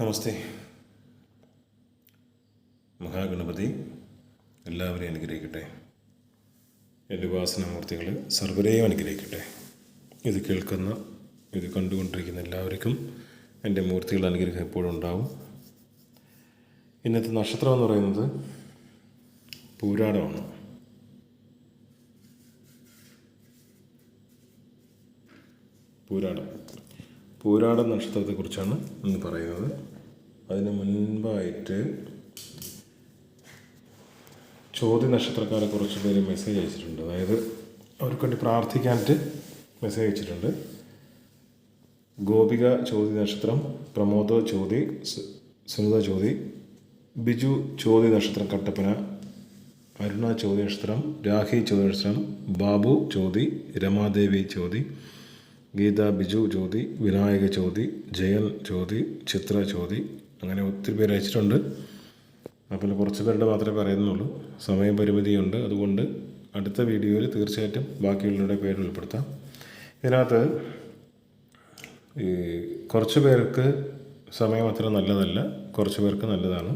നമസ്തേ. മഹാഗണപതി എല്ലാവരെയും അനുഗ്രഹിക്കട്ടെ. എന്റെ ഉപാസനമൂർത്തികൾ സർവരെയും അനുഗ്രഹിക്കട്ടെ. ഇത് കേൾക്കുന്ന ഇത് കണ്ടുകൊണ്ടിരിക്കുന്ന എല്ലാവർക്കും എന്റെ മൂർത്തികളുടെ അനുഗ്രഹം എപ്പോഴും ഉണ്ടാവും. ഇന്നത്തെ നക്ഷത്രം എന്ന് പറയുന്നത് പൂരാടമാണ് പൂരാടം പൂരാട നക്ഷത്രത്തെക്കുറിച്ചാണ് ഇന്ന് പറയുന്നത്. അതിന് മുൻപായിട്ട് ചോദ്യ നക്ഷത്രക്കാരെ കുറച്ച് പേര് മെസ്സേജ് അയച്ചിട്ടുണ്ട്. അതായത് അവർക്ക് വേണ്ടി പ്രാർത്ഥിക്കാനായിട്ട് മെസ്സേജ് അയച്ചിട്ടുണ്ട്. ഗോപിക ചോദ്യ നക്ഷത്രം പ്രമോദ ചോതി സുനിത ചോതി ബിജു ചോദ്യ നക്ഷത്രം കട്ടപ്പന അരുണ ചോദ്യ നക്ഷത്രം രാഹി ചോദ്യ നക്ഷത്രം ബാബു ചോതി രമാദേവി ചോതി ഗീത ബിജു ജ്യോതി വിനായക ജ്യോതി ജയൻ ജ്യോതി ചിത്ര ജ്യോതി അങ്ങനെ ഒത്തിരി പേര് അയച്ചിട്ടുണ്ട്. അപ്പോൾ കുറച്ച് പേരുടെ മാത്രമേ പറയുന്നുള്ളൂ. സമയപരിമിതിയുണ്ട് അതുകൊണ്ട് അടുത്ത വീഡിയോയിൽ തീർച്ചയായിട്ടും ബാക്കിയുള്ളവരുടെ പേര് ഉൾപ്പെടുത്താം. ഇതിനകത്ത് ഈ കുറച്ച് പേർക്ക് സമയം അത്ര നല്ലതല്ല. കുറച്ച് പേർക്ക് നല്ലതാണ്.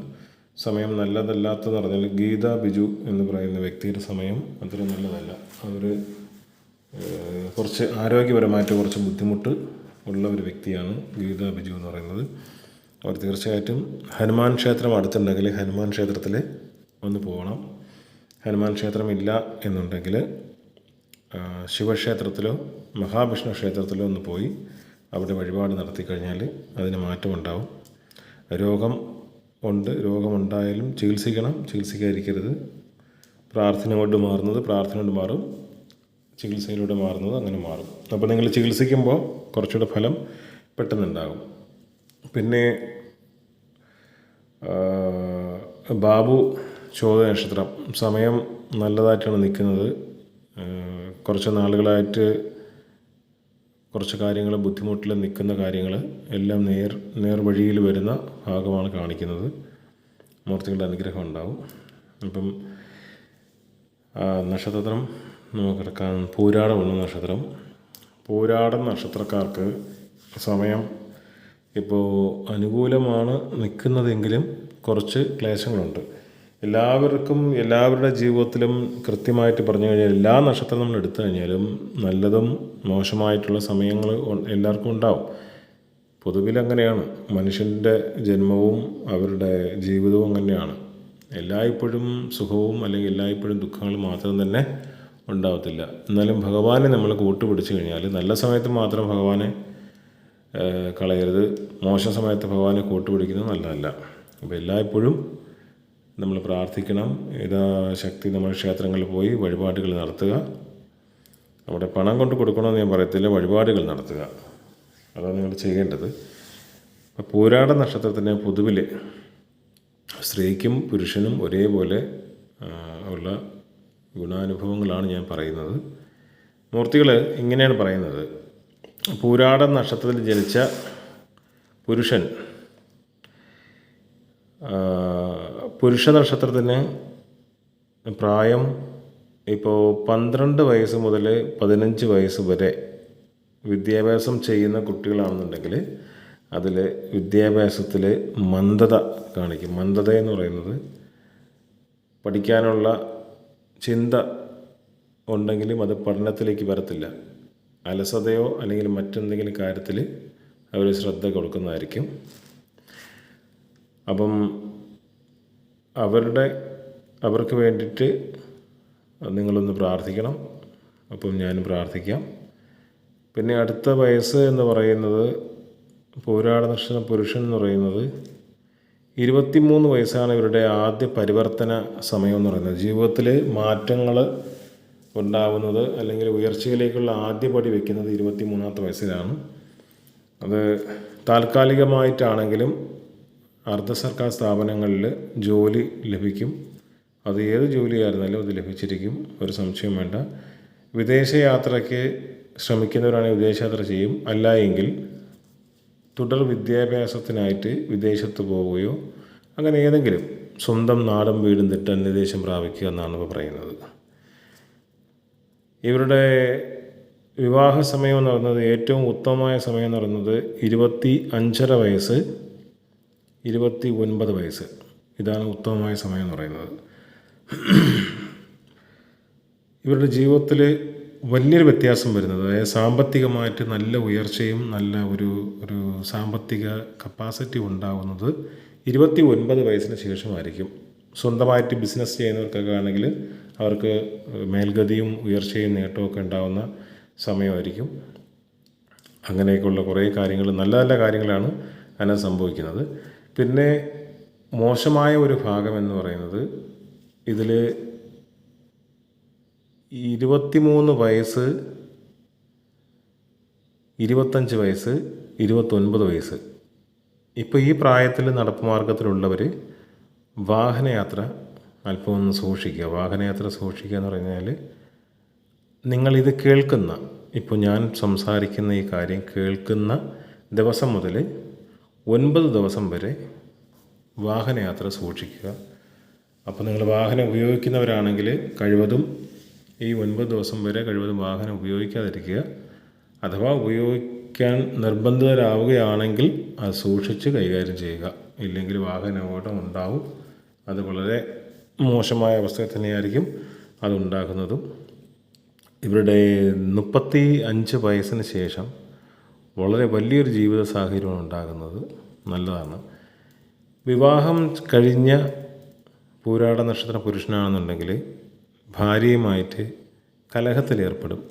സമയം നല്ലതല്ലാത്തതെന്ന് പറഞ്ഞാൽ ഗീത ബിജു എന്ന് പറയുന്ന വ്യക്തിയുടെ സമയം അത്ര നല്ലതല്ല. അവർ കുറച്ച് ആരോഗ്യപരമായിട്ട് കുറച്ച് ബുദ്ധിമുട്ട് ഉള്ള ഒരു വ്യക്തിയാണ് ഗീത ബിജു എന്ന് പറയുന്നത്. അവർ തീർച്ചയായിട്ടും ഹനുമാൻ ക്ഷേത്രം അടുത്തുണ്ടെങ്കിൽ ഹനുമാൻ ക്ഷേത്രത്തിൽ ഒന്ന് പോകണം. ഹനുമാൻ ക്ഷേത്രം ഇല്ല എന്നുണ്ടെങ്കിൽ ശിവക്ഷേത്രത്തിലോ മഹാവിഷ്ണു ക്ഷേത്രത്തിലോ ഒന്ന് പോയി അവിടെ വഴിപാട് നടത്തി കഴിഞ്ഞാൽ അതിന് മാറ്റമുണ്ടാവും രോഗം ഉണ്ട് രോഗമുണ്ടായാലും ചികിത്സിക്കണം. ചികിത്സിക്കാതിരിക്കരുത്. പ്രാർത്ഥന കൊണ്ട് മാറുന്നത് പ്രാർത്ഥന കൊണ്ട് മാറും. ചികിത്സയിലൂടെ മാറുന്നത് അങ്ങനെ മാറും. അപ്പോൾ നിങ്ങൾ ചികിത്സിക്കുമ്പോൾ കുറച്ചുകൂടെ ഫലം പെട്ടെന്നുണ്ടാകും. പിന്നെ ബാബു ചോദ്യ നക്ഷത്രം സമയം നല്ലതായിട്ടാണ് നിൽക്കുന്നത്. കുറച്ച് നാളുകളായിട്ട് കുറച്ച് കാര്യങ്ങൾ ബുദ്ധിമുട്ടിൽ നിൽക്കുന്ന കാര്യങ്ങൾ എല്ലാം നേർ നേർവഴിയിൽ വരുന്ന ഭാഗമാണ് കാണിക്കുന്നത്. മൂർത്തികളുടെ അനുഗ്രഹം ഉണ്ടാവും. അപ്പം നക്ഷത്രം നമുക്ക് എടുക്കാം പൂരാടമുള്ള നക്ഷത്രം. പൂരാടം നക്ഷത്രക്കാർക്ക് സമയം ഇപ്പോൾ അനുകൂലമാണ് നിൽക്കുന്നതെങ്കിലും കുറച്ച് ക്ലേശങ്ങളുണ്ട്. എല്ലാവർക്കും എല്ലാവരുടെ ജീവിതത്തിലും കൃത്യമായിട്ട് പറഞ്ഞു കഴിഞ്ഞാൽ എല്ലാ നക്ഷത്രം നമ്മൾ എടുത്തു കഴിഞ്ഞാലും നല്ലതും മോശമായിട്ടുള്ള സമയങ്ങൾ എല്ലാവർക്കും ഉണ്ടാവും. പൊതുവിൽ അങ്ങനെയാണ്. മനുഷ്യന്റെ ജന്മവും അവരുടെ ജീവിതവും അങ്ങനെയാണ്. എല്ലായ്പ്പോഴും സുഖവും അല്ലെങ്കിൽ എല്ലായ്പ്പോഴും ദുഃഖങ്ങളും മാത്രം തന്നെ ഉണ്ടാവത്തില്ല. എന്നാലും ഭഗവാനെ നമ്മൾ കൂട്ടുപിടിച്ച് കഴിഞ്ഞാൽ നല്ല സമയത്ത് മാത്രം ഭഗവാനെ കളയരുത്. മോശം സമയത്ത് ഭഗവാനെ കൂട്ടുപിടിക്കുന്നത് നല്ലതല്ല. അപ്പോൾ എല്ലായ്പ്പോഴും നമ്മൾ പ്രാർത്ഥിക്കണം. യഥാശക്തി നമ്മൾ ക്ഷേത്രങ്ങളിൽ പോയി വഴിപാടുകൾ നടത്തുക. അവിടെ പണം കൊണ്ട് കൊടുക്കണമെന്ന് ഞാൻ പറയത്തില്ല. വഴിപാടുകൾ നടത്തുക. അതാണ് നിങ്ങൾ ചെയ്യേണ്ടത്. അപ്പോൾ പൂരാട നക്ഷത്രത്തിന് പൊതുവിൽ സ്ത്രീക്കും പുരുഷനും ഒരേപോലെ ഉള്ള ഗുണാനുഭവങ്ങളാണ് ഞാൻ പറയുന്നത്. മൂർത്തികൾ ഇങ്ങനെയാണ് പറയുന്നത്. പൂരാട നക്ഷത്രത്തിൽ ജനിച്ച പുരുഷൻ പുരുഷ നക്ഷത്രത്തിന് പ്രായം ഇപ്പോൾ പന്ത്രണ്ട് വയസ്സ് മുതൽ പതിനഞ്ച് വയസ്സ് വരെ വിദ്യാഭ്യാസം ചെയ്യുന്ന കുട്ടികളാണെന്നുണ്ടെങ്കിൽ അതിൽ വിദ്യാഭ്യാസത്തിൽ മന്ദത കാണിക്കും. മന്ദത എന്ന് പറയുന്നത് പഠിക്കാനുള്ള ചിന്ത ഉണ്ടെങ്കിലും അത് പഠനത്തിലേക്ക് വരത്തില്ല. അലസതയോ അല്ലെങ്കിൽ മറ്റെന്തെങ്കിലും കാര്യത്തിൽ അവർ ശ്രദ്ധ കൊടുക്കുന്നതായിരിക്കും. അപ്പം അവരുടെ അവർക്ക് വേണ്ടിയിട്ട് നിങ്ങളൊന്ന് പ്രാർത്ഥിക്കണം. അപ്പം ഞാനും പ്രാർത്ഥിക്കാം. പിന്നെ അടുത്ത വയസ്സ് എന്ന് പറയുന്നത് പോരാട നക്ഷത്രം പുരുഷൻ എന്ന് പറയുന്നത് ഇരുപത്തിമൂന്ന് വയസ്സാണ് ഇവരുടെ ആദ്യ പരിവർത്തന സമയം എന്ന് പറയുന്നത്. ജീവിതത്തിൽ മാറ്റങ്ങൾ ഉണ്ടാവുന്നത് അല്ലെങ്കിൽ ഉയർച്ചയിലേക്കുള്ള ആദ്യ പടി വയ്ക്കുന്നത് ഇരുപത്തി മൂന്നാമത്തെ വയസ്സിലാണ്. അത് താൽക്കാലികമായിട്ടാണെങ്കിലും അർദ്ധ സർക്കാർ സ്ഥാപനങ്ങളിൽ ജോലി ലഭിക്കും. അത് ഏത് ജോലിയായിരുന്നാലും അത് ലഭിച്ചിരിക്കും. ഒരു സംശയം വേണ്ട. വിദേശയാത്രയ്ക്ക് ശ്രമിക്കുന്നവരാണെങ്കിൽ വിദേശയാത്ര ചെയ്യും. അല്ല എങ്കിൽ തുടർ വിദ്യാഭ്യാസത്തിനായിട്ട് വിദേശത്ത് പോവുകയോ അങ്ങനെ ഏതെങ്കിലും സ്വന്തം നാടും വീടും വിട്ട് അന്യദേശം പ്രാപിക്കുക എന്നാണ് ഇപ്പോൾ പറയുന്നത്. ഇവരുടെ വിവാഹ സമയം എന്ന് പറയുന്നത് ഏറ്റവും ഉത്തമമായ സമയം എന്ന് പറയുന്നത് ഇരുപത്തി അഞ്ചര വയസ്സ് ഇരുപത്തി ഒൻപത് വയസ്സ്. ഇതാണ് ഉത്തമമായ സമയം എന്ന് പറയുന്നത്. ഇവരുടെ ജീവിതത്തിൽ വലിയൊരു വ്യത്യാസം വരുന്നത്. അതായത് സാമ്പത്തികമായിട്ട് നല്ല ഉയർച്ചയും നല്ല ഒരു ഒരു സാമ്പത്തിക കപ്പാസിറ്റി ഉണ്ടാകുന്നത് ഇരുപത്തി ഒൻപത് വയസ്സിന് ശേഷമായിരിക്കും. സ്വന്തമായിട്ട് ബിസിനസ് ചെയ്യുന്നവർക്കൊക്കെ ആണെങ്കിൽ അവർക്ക് മേൽഗതിയും ഉയർച്ചയും നേട്ടമൊക്കെ ഉണ്ടാകുന്ന സമയമായിരിക്കും. അങ്ങനെയൊക്കെയുള്ള കുറേ കാര്യങ്ങൾ നല്ല നല്ല കാര്യങ്ങളാണ് അതിനകത്ത് സംഭവിക്കുന്നത്. പിന്നെ മോശമായ ഒരു ഭാഗം എന്ന് പറയുന്നത് ഇതിൽ ഇരുപത്തിമൂന്ന് വയസ്സ് ഇരുപത്തഞ്ച് വയസ്സ് ഇരുപത്തൊൻപത് വയസ്സ്. ഇപ്പോൾ ഈ പ്രായത്തിൽ നടപ്പ് മാർഗത്തിലുള്ളവർ വാഹനയാത്ര അല്പം ഒന്ന് സൂക്ഷിക്കുക. വാഹനയാത്ര സൂക്ഷിക്കുക എന്ന് പറഞ്ഞാൽ നിങ്ങളിത് കേൾക്കുന്ന ഇപ്പോൾ ഞാൻ സംസാരിക്കുന്ന ഈ കാര്യം കേൾക്കുന്ന ദിവസം മുതൽ ഒൻപത് ദിവസം വരെ വാഹനയാത്ര സൂക്ഷിക്കുക. അപ്പോൾ നിങ്ങൾ വാഹനം ഉപയോഗിക്കുന്നവരാണെങ്കിൽ കഴിവതും ഈ ഒൻപത് ദിവസം വരെ കഴിവതും വാഹനം ഉപയോഗിക്കാതിരിക്കുക. അഥവാ ഉപയോഗിക്കാൻ നിർബന്ധിതരാവുകയാണെങ്കിൽ അത് സൂക്ഷിച്ച് കൈകാര്യം ചെയ്യുക. ഇല്ലെങ്കിൽ വാഹന അപകടം ഉണ്ടാവും. അത് വളരെ മോശമായ അവസ്ഥയിൽ തന്നെയായിരിക്കും അതുണ്ടാക്കുന്നതും ഇവരുടെ മുപ്പത്തി അഞ്ച് വയസ്സിന് ശേഷം വളരെ വലിയൊരു ജീവിത സാഹചര്യമാണ് ഉണ്ടാകുന്നത്. നല്ലതാണ്. വിവാഹം കഴിഞ്ഞ പൂരാട നക്ഷത്ര പുരുഷനാണെന്നുണ്ടെങ്കിൽ ഭാര്യയുമായിട്ട് കലഹത്തിലേർപ്പെടും.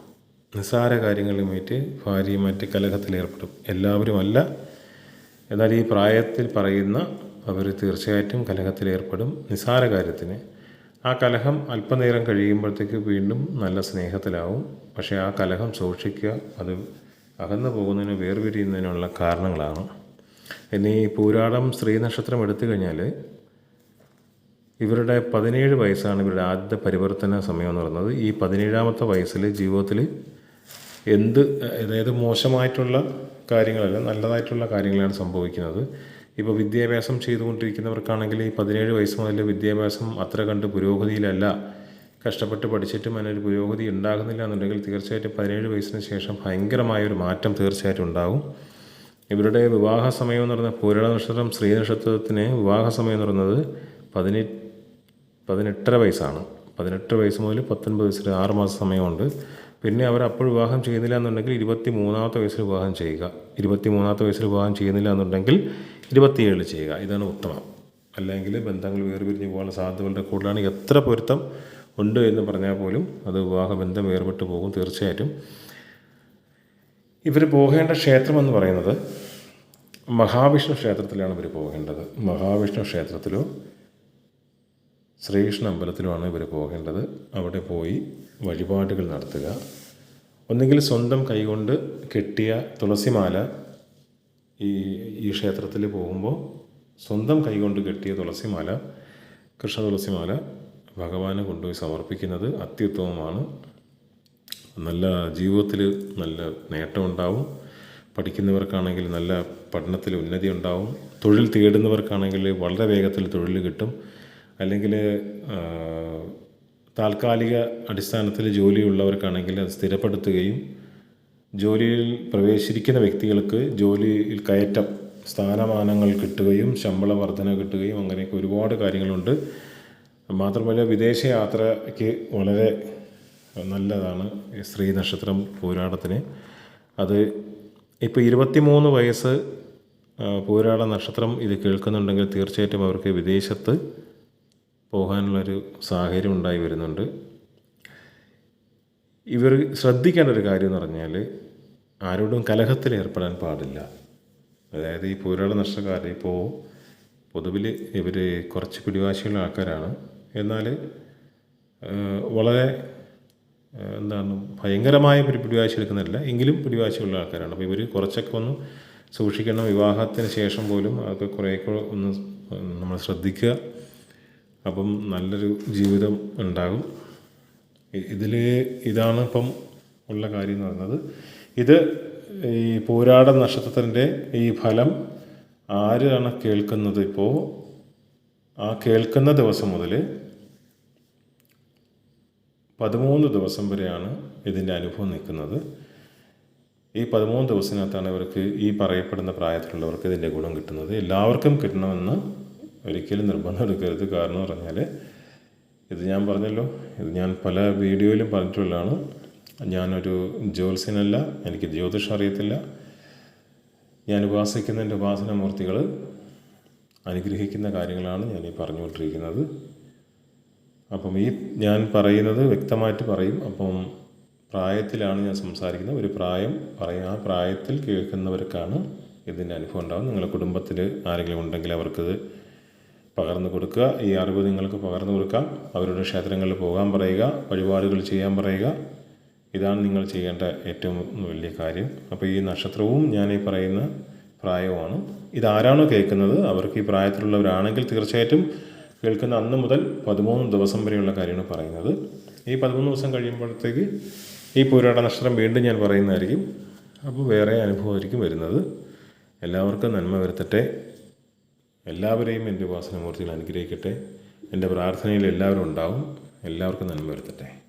നിസ്സാര കാര്യങ്ങളുമായിട്ട് ഭാര്യയുമായിട്ട് കലഹത്തിലേർപ്പെടും. എല്ലാവരുമല്ല. എന്നാൽ ഈ പ്രായത്തിൽ പറയുന്ന അവർ തീർച്ചയായിട്ടും കലഹത്തിലേർപ്പെടും. നിസ്സാര കാര്യത്തിന് ആ കലഹം അല്പനേരം കഴിയുമ്പോഴത്തേക്ക് വീണ്ടും നല്ല സ്നേഹത്തിലാവും. പക്ഷേ ആ കലഹം സൂക്ഷിക്കുക അത് അകന്നു പോകുന്നതിന് വേർപിരിയുന്നതിനുള്ള കാരണങ്ങളാണ്. ഇനി പൂരാടം സ്ത്രീ നക്ഷത്രം എടുത്തു കഴിഞ്ഞാൽ ഇവരുടെ പതിനേഴ് വയസ്സാണ് ഇവരുടെ ആദ്യത്തെ പരിവർത്തന സമയം എന്ന് പറയുന്നത്. ഈ പതിനേഴാമത്തെ വയസ്സിൽ ജീവിതത്തിൽ എന്ത് അതായത് മോശമായിട്ടുള്ള കാര്യങ്ങളല്ല നല്ലതായിട്ടുള്ള കാര്യങ്ങളാണ് സംഭവിക്കുന്നത്. ഇപ്പോൾ വിദ്യാഭ്യാസം ചെയ്തുകൊണ്ടിരിക്കുന്നവർക്കാണെങ്കിൽ ഈ പതിനേഴ് വയസ്സ് മുതൽ വിദ്യാഭ്യാസം അത്ര കണ്ട് പുരോഗതിയിലല്ല. കഷ്ടപ്പെട്ട് പഠിച്ചിട്ടും അതിനൊരു പുരോഗതി ഉണ്ടാകുന്നില്ല എന്നുണ്ടെങ്കിൽ തീർച്ചയായിട്ടും പതിനേഴ് വയസ്സിന് ശേഷം ഭയങ്കരമായൊരു മാറ്റം തീർച്ചയായിട്ടും ഉണ്ടാകും. ഇവരുടെ വിവാഹ സമയം എന്ന് പറയുന്നത് പൂരണ നക്ഷത്രം സ്ത്രീ നക്ഷത്രത്തിന് വിവാഹ സമയം എന്ന് പറയുന്നത് പതിനെട്ട് പതിനെട്ടര വയസ്സാണ്. പതിനെട്ട് വയസ്സ് മുതൽ പത്തൊൻപത് വയസ്സിൽ ആറ് മാസം സമയമുണ്ട്. പിന്നെ അവർ അപ്പോൾ വിവാഹം ചെയ്യുന്നില്ല എന്നുണ്ടെങ്കിൽ ഇരുപത്തി മൂന്നാമത്തെ വയസ്സിൽ വിവാഹം ചെയ്യുക. ഇരുപത്തി മൂന്നാമത്തെ വയസ്സിൽ വിവാഹം ചെയ്യുന്നില്ല എന്നുണ്ടെങ്കിൽ ഇരുപത്തിയേഴിൽ ചെയ്യുക. ഇതാണ് ഉത്തമം. അല്ലെങ്കിൽ ബന്ധങ്ങൾ വേർപിരിഞ്ഞ് പോകാനുള്ള സാധ്യതകളുടെ കൂടുതലാണ്. എത്ര പൊരുത്തം ഉണ്ട് എന്ന് പറഞ്ഞാൽ പോലും അത് വിവാഹ ബന്ധം വേർപെട്ട് പോകും തീർച്ചയായിട്ടും. ഇവർ പോകേണ്ട ക്ഷേത്രമെന്ന് പറയുന്നത് മഹാവിഷ്ണു ക്ഷേത്രത്തിലാണ് ഇവർ പോകേണ്ടത്. മഹാവിഷ്ണു ക്ഷേത്രത്തിലോ ശ്രീകൃഷ്ണ അമ്പലത്തിലുമാണ് ഇവർ പോകേണ്ടത്. അവിടെ പോയി വഴിപാടുകൾ നടത്തുക. ഒന്നുകിൽ സ്വന്തം കൈകൊണ്ട് കെട്ടിയ തുളസിമാല ഈ ഈ ക്ഷേത്രത്തിൽ പോകുമ്പോൾ സ്വന്തം കൈകൊണ്ട് കെട്ടിയ തുളസിമാല കൃഷ്ണ തുളസിമാല ഭഗവാനെ കൊണ്ടുപോയി സമർപ്പിക്കുന്നത് അത്യുത്തമമാണ്. നല്ല ജീവിതത്തിൽ നല്ല നേട്ടമുണ്ടാവും പഠിക്കുന്നവർക്കാണെങ്കിൽ നല്ല പഠനത്തിൽ ഉന്നതി ഉണ്ടാവും. തൊഴിൽ തേടുന്നവർക്കാണെങ്കിൽ വളരെ വേഗത്തിൽ തൊഴിൽ കിട്ടും. അല്ലെങ്കിൽ താൽക്കാലിക അടിസ്ഥാനത്തിൽ ജോലിയുള്ളവർക്കാണെങ്കിൽ അത് സ്ഥിരപ്പെടുത്തുകയും ജോലിയിൽ പ്രവേശിക്കുന്ന വ്യക്തികൾക്ക് ജോലിയിൽ കയറ്റം സ്ഥാനമാനങ്ങൾ കിട്ടുകയും ശമ്പള വർധന കിട്ടുകയും അങ്ങനെയൊക്കെ ഒരുപാട് കാര്യങ്ങളുണ്ട്. മാത്രമല്ല വിദേശ യാത്രയ്ക്ക് വളരെ നല്ലതാണ് സ്ത്രീ നക്ഷത്രം പോരാടത്തിന്. അത് ഇപ്പോൾ ഇരുപത്തിമൂന്ന് വയസ്സ് പൂരാട നക്ഷത്രം ഇത് കേൾക്കുന്നുണ്ടെങ്കിൽ തീർച്ചയായിട്ടും അവർക്ക് വിദേശത്ത് പോകാനുള്ളൊരു സാഹചര്യം ഉണ്ടായി വരുന്നുണ്ട്. ഇവർ ശ്രദ്ധിക്കേണ്ട ഒരു കാര്യം എന്ന് പറഞ്ഞാൽ ആരോടും കലഹത്തിൽ ഏർപ്പെടാൻ പാടില്ല. അതായത് ഈ പോരാള നഷ്ടക്കാർ ഇപ്പോൾ പൊതുവിൽ ഇവർ കുറച്ച് പിടിവാശിയുള്ള ആൾക്കാരാണ്. എന്നാൽ വളരെ എന്താണ് ഭയങ്കരമായ ഒരു പിടിവാശി എടുക്കുന്നില്ല എങ്കിലും പിടിവാശിയുള്ള ആൾക്കാരാണ്. അപ്പോൾ ഇവർ കുറച്ചൊക്കെ ഒന്ന് സൂക്ഷിക്കണം. വിവാഹത്തിന് ശേഷം പോലും അതൊക്കെ കുറേയൊക്കെ ഒന്ന് നമ്മൾ ശ്രദ്ധിക്കുക. അപ്പം നല്ലൊരു ജീവിതം ഉണ്ടാകും. ഇതിൽ ഇതാണ് ഇപ്പം ഉള്ള കാര്യം എന്ന് പറയുന്നത്. ഇത് ഈ പോരാട നക്ഷത്രത്തിന്റെ ഈ ഫലം ആരാണ് കേൾക്കുന്നത് ഇപ്പോൾ ആ കേൾക്കുന്ന ദിവസം മുതൽ പതിമൂന്ന് ദിവസം വരെയാണ് ഇതിന്റെ അനുഭവം നിൽക്കുന്നത്. ഈ പതിമൂന്ന് ദിവസത്തിനകത്താണ് ഇവർക്ക് ഈ പറയപ്പെടുന്ന പ്രായത്തിലുള്ളവർക്ക് ഇതിന്റെ ഗുണം കിട്ടുന്നത്. എല്ലാവർക്കും കിട്ടണമെന്ന് ഒരിക്കലും നിർബന്ധം എടുക്കരുത്. കാരണം പറഞ്ഞാൽ ഇത് ഞാൻ പറഞ്ഞല്ലോ ഇത് ഞാൻ പല വീഡിയോയിലും പറഞ്ഞിട്ടുള്ളതാണ്. ഞാനൊരു ജ്യോത്സ്യനല്ല എനിക്ക് ജ്യോതിഷം അറിയത്തില്ല. ഞാൻ ഉപാസിക്കുന്ന ഉപാസിക്കുന്നതിന്റെ ഉപാസനമൂർത്തികൾ അനുഗ്രഹിക്കുന്ന കാര്യങ്ങളാണ് ഞാൻ ഈ പറഞ്ഞുകൊണ്ടിരിക്കുന്നത്. അപ്പം ഈ ഞാൻ പറയുന്നത് വ്യക്തമായിട്ട് പറയും. അപ്പം പ്രായത്തിലാണ് ഞാൻ സംസാരിക്കുന്നത്. ഒരു പ്രായം പറയും. ആ പ്രായത്തിൽ കേൾക്കുന്നവർക്കാണ് ഇതിന്റെ അനുഭവം ഉണ്ടാകും നിങ്ങളുടെ കുടുംബത്തിൽ ആരെങ്കിലും ഉണ്ടെങ്കിൽ അവർക്കത് പകർന്നു കൊടുക്കുക. ഈ അറിവ് നിങ്ങൾക്ക് പകർന്നു കൊടുക്കാം. അവരുടെ ക്ഷേത്രങ്ങളിൽ പോകാൻ പറയുക. വഴിപാടുകൾ ചെയ്യാൻ പറയുക. ഇതാണ് നിങ്ങൾ ചെയ്യേണ്ട ഏറ്റവും വലിയ കാര്യം. അപ്പോൾ ഈ നക്ഷത്രവും ഞാൻ ഈ പറയുന്ന പ്രായവുമാണ്. ഇതാരാണോ കേൾക്കുന്നത്? അവർക്ക് ഈ പ്രായത്തിലുള്ളവരാണെങ്കിൽ തീർച്ചയായിട്ടും കേൾക്കുന്ന അന്ന് മുതൽ പതിമൂന്ന് ദിവസം വരെയുള്ള കാര്യമാണ് പറയുന്നത്. ഈ പതിമൂന്ന് ദിവസം കഴിയുമ്പോഴത്തേക്ക് ഈ പൂരാട നക്ഷത്രം വീണ്ടും ഞാൻ പറയുന്നതായിരിക്കും. അപ്പോൾ വേറെ അനുഭവമായിരിക്കും വരുന്നത്. എല്ലാവർക്കും നന്മ വരുത്തട്ടെ. എല്ലാവരെയും എന്റെ ഉപാസനമൂർത്തികൾ അനുഗ്രഹിക്കട്ടെ. എന്റെ പ്രാർത്ഥനയിൽ എല്ലാവരും ഉണ്ടാവും. എല്ലാവർക്കും നന്മ വരുത്തട്ടെ.